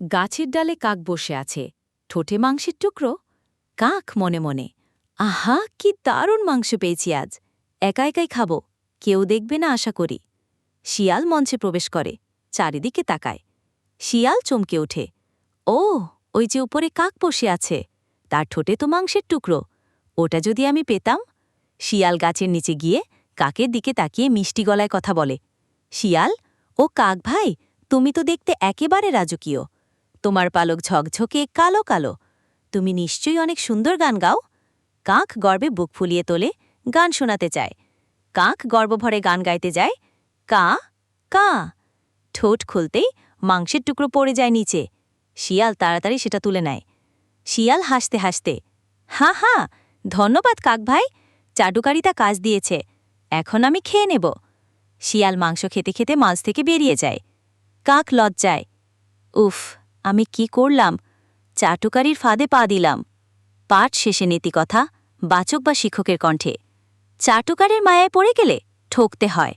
গাছের ডালে কাক বসে আছে। ঠোঁটে মাংসের টুকরো। কাক মনে মনে, আহা, কি দারুণ মাংস পেয়েছি আজ। একা একাই খাব। কেউ দেখবে না আশা করি। শিয়াল মঞ্চে প্রবেশ করে, চারিদিকে তাকায়। শিয়াল চমকে ওঠে, ও, ওই যে উপরে কাক বসে আছে। তার ঠোঁটে তো মাংসের টুকরো। ওটা যদি আমি পেতাম? শিয়াল গাছের নিচে গিয়ে কাকের দিকে তাকিয়ে মিষ্টি গলায় কথা বলে, শিয়াল, ও কাক ভাই, তুমি তো দেখতে একেবারে রাজকীয়। তোমার পালক ঝকঝকে কালো কালো। তুমি নিশ্চয়ই অনেক সুন্দর গান গাও। কাক গর্বে বুক ফুলিয়ে তোলে, গান শোনাতে চায়। কাক গর্বভরে গান গাইতে যায়, কা কা। ঠোঁট খুলতেই মাংসের টুকরো পড়ে যায় নিচে। শিয়াল তাড়াতাড়ি সেটা তুলে নেয়। শিয়াল হাসতে হাসতে, হা হা, ধন্যবাদ কাক ভাই, চাটুকারিতা কাজ দিয়েছে, এখন আমি খেয়ে নেব। শিয়াল মাংস খেতে খেতে মাছ থেকে বেরিয়ে যায়। কাক লজ্জায়, উফ আমি কি করলাম? চাটুকারির ফাঁদে পা দিলাম। পাঠ শেষে নীতিকথা, বাচক বা শিক্ষকের কণ্ঠে। চাটুকারের মায়ায় পড়ে গেলে ঠকতে হয়।